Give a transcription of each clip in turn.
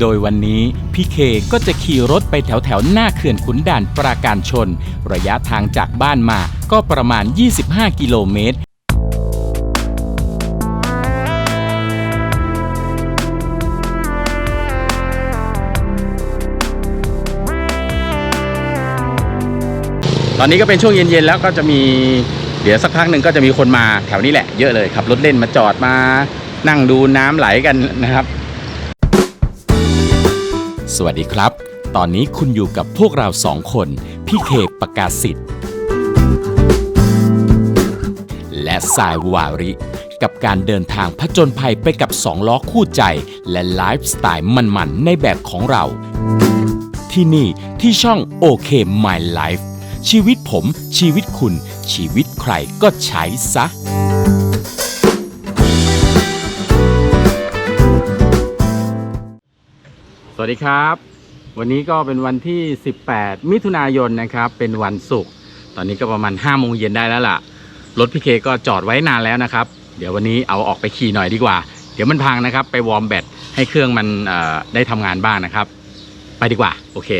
โดยวันนี้พี่เคก็จะขี่รถไปแถวแถวหน้าเขื่อนขุนด่านปราการชน ระยะทางจากบ้านมาก็ประมาณ 25 กิโลเมตรตอนนี้ก็เป็นช่วงเย็นๆแล้วก็จะมีเดี๋ยวสักพักหนึ่งก็จะมีคนมาแถวนี้แหละเยอะเลยขับรถเล่นมาจอดมานั่งดูน้ำไหลกันนะครับ สวัสดีครับ ตอนนี้คุณอยู่กับพวกเราสองคน พี่เคประกาศสิทธิ์ และสายวาริ กับการเดินทางผจญภัยไปกับสองล้อคู่ใจ และไลฟ์สไตล์มันๆ ในแบบของเรา ที่นี่ที่ช่องโอเค My Life ชีวิตผม ชีวิตคุณ ชีวิตใครก็ใช้ซะ สวัสดีครับ วันนี้ก็เป็นวันที่ 18 มิถุนายนนะครับ เป็นวันศุกร์ตอนนี้ก็ประมาณ5โมงเย็นได้แล้วล่ะ รถพี่เคก็จอดไว้นานแล้วนะครับ เดี๋ยววันนี้เอาออกไปขี่หน่อยดีกว่า เดี๋ยวมันพังนะครับ ไปวอร์มแบตให้เครื่องมันได้ทำงานบ้างนะครับ ไปดีกว่า โอเค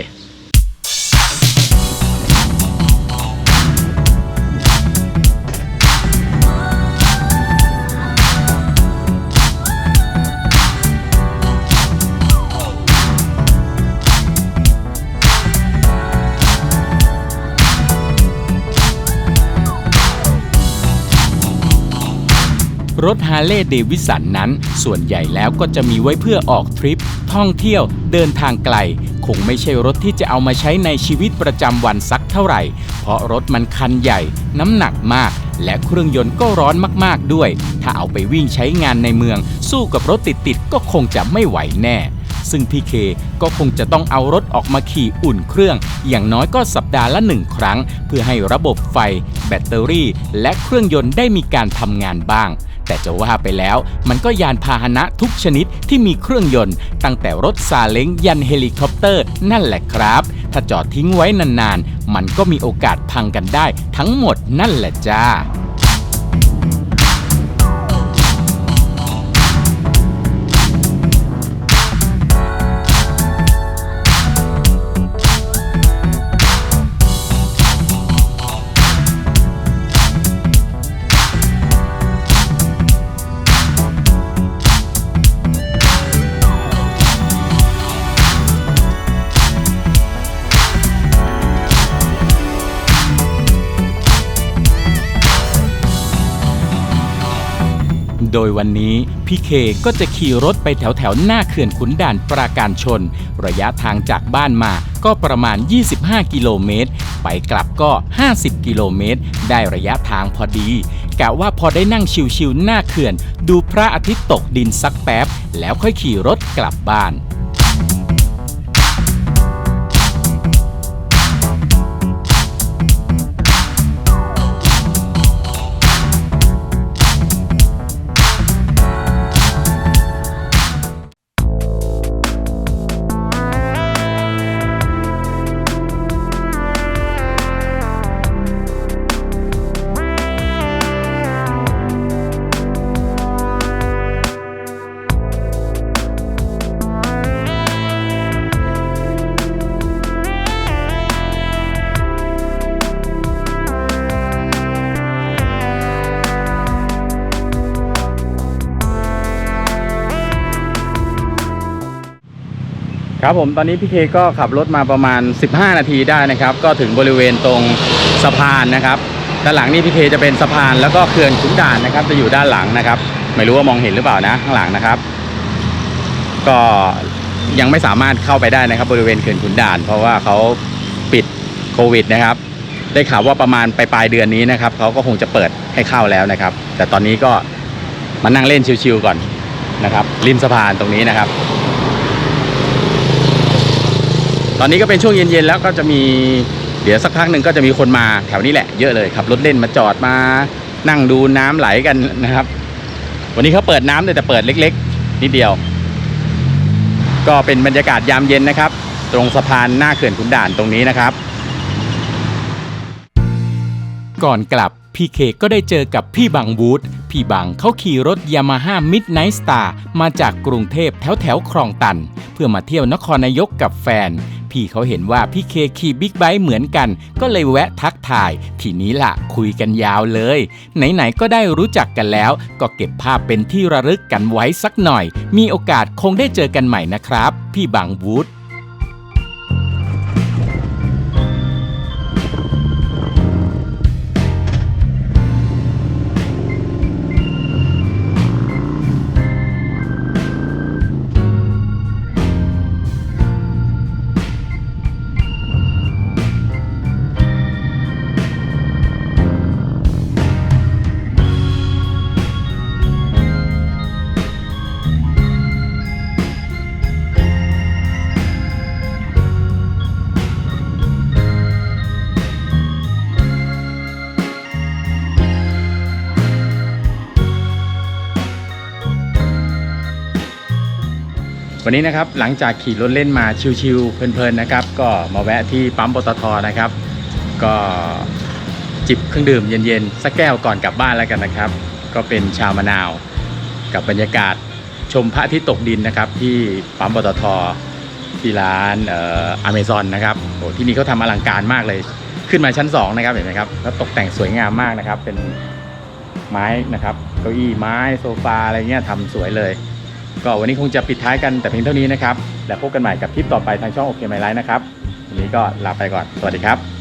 รถฮาร์เลย์เดวิสันนั้น ส่วนใหญ่แล้วก็จะมีไว้เพื่อออกทริป ท่องเที่ยวเดินทางไกล คงไม่ใช่รถที่จะเอามาใช้ในชีวิตประจำวันสักเท่าไหร่ เพราะรถมันคันใหญ่ น้ำหนักมาก และเครื่องยนต์ก็ร้อนมากๆด้วย ถ้าเอาไปวิ่งใช้งานในเมือง สู้กับรถติดๆก็คงจะไม่ไหวแน่ซึ่งพี่เคก็คงจะต้องเอารถออกมาขี่อุ่นเครื่อง อย่างน้อยก็สัปดาห์ละหนึ่งครั้ง เพื่อให้ระบบไฟ แบตเตอรี่ และเครื่องยนต์ได้มีการทำงานบ้าง แต่จะว่าไปแล้วมันก็ยานพาหนะทุกชนิดที่มีเครื่องยนต์ ตั้งแต่รถซาเล้งยันเฮลิคอปเตอร์ นั่นแหละครับ ถ้าจอดทิ้งไว้นานๆ มันก็มีโอกาสพังกันได้ทั้งหมดนั่นแหละจ้า โดยวันนี้พี่เคก็จะขี่รถไปแถวแถวหน้าเขื่อนขุนด่านปราการชน ระยะทางจากบ้านมาก็ประมาณ 25 กิโลเมตร ไปกลับก็ 50 กิโลเมตร ได้ระยะทางพอดี กะว่าพอได้นั่งชิวๆหน้าเขื่อน ดูพระอาทิตย์ตกดินสักแป๊บ แล้วค่อยขี่รถกลับบ้าน ครับผมตอนนี้พี่เคก็ขับรถมาประมาณ 15 นาทีได้นะครับ ก็ถึงบริเวณตรงสะพานนะครับด้านหลังนี่พี่เคจะเป็นสะพานแล้วก็เขื่อนขุนด่านนะครับ จะอยู่ด้านหลังนะครับ ไม่รู้ว่ามองเห็นหรือเปล่านะข้างหลังนะครับ ก็ยังไม่สามารถเข้าไปได้นะครับ บริเวณเขื่อนขุนด่าน เพราะว่าเขาปิดโควิดนะครับ ได้ข่าวว่าประมาณปลายเดือนนี้นะครับเขาก็คงจะเปิดให้เข้าแล้วนะครับ แต่ตอนนี้ก็มานั่งเล่นชิวๆก่อนนะครับริมสะพานตรงนี้นะครับ ตอนนี้ก็เป็นช่วงเย็นๆแล้วก็จะมีเดี๋ยวสักพักหนึ่งก็จะมีคนมาแถวนี้แหละเยอะเลยขับรถเล่นมาจอดมานั่งดูน้ำไหลกันนะครับ วันนี้เขาเปิดน้ำแต่เปิดเล็ก ๆ นิดเดียว ก็เป็นบรรยากาศยามเย็นนะครับ ตรงสะพานหน้าเขื่อนขุนด่านตรงนี้นะครับ ก่อนกลับพี่เคก็ได้เจอกับพี่บังวูดพี่บังเขาขี่รถยามาฮ่ามิดไนท์สตาร์มาจากกรุงเทพแถวแถวคลองตัน เพื่อมาเที่ยวนครนายกกับแฟน พี่เขาเห็นว่าพี่เคขี่บิ๊กไบค์เหมือนกัน ก็เลยแวะทักทาย ทีนี้ล่ะคุยกันยาวเลย ไหนๆก็ได้รู้จักกันแล้ว ก็เก็บภาพเป็นที่ระลึกกันไว้สักหน่อย มีโอกาสคงได้เจอกันใหม่นะครับ พี่บางวูด วันนี้นะครับหลังจากขี่รถเล่นมาชิวๆเพลินๆนะครับ ก็มาแวะที่ปั๊มปตทนะครับ ก็จิบเครื่องดื่มเย็นๆสักแก้วก่อนกลับบ้านแล้วกันนะครับ ก็เป็นชามะนาวกับบรรยากาศชมพระอาทิตย์ตกดินนะครับ ที่ปั๊มปตทที่ร้านเอ่อเมซอนนะครับโอ้ที่นี่เขาทำอลังการมากเลยขึ้นมาชั้น 2 นะครับเห็นไหมครับแล้วตกแต่งสวยงามมากนะครับ เป็นไม้นะครับเก้าอี้ไม้โซฟาอะไรเงี้ยทำสวยเลย ก็วันนี้คงจะปิดท้ายกันแต่เพียงเท่านี้นะครับ แล้วพบกันใหม่กับคลิปต่อไปทางช่องโอเคไมไลน์นะครับวันนี้ก็ลาไปก่อน สวัสดีครับ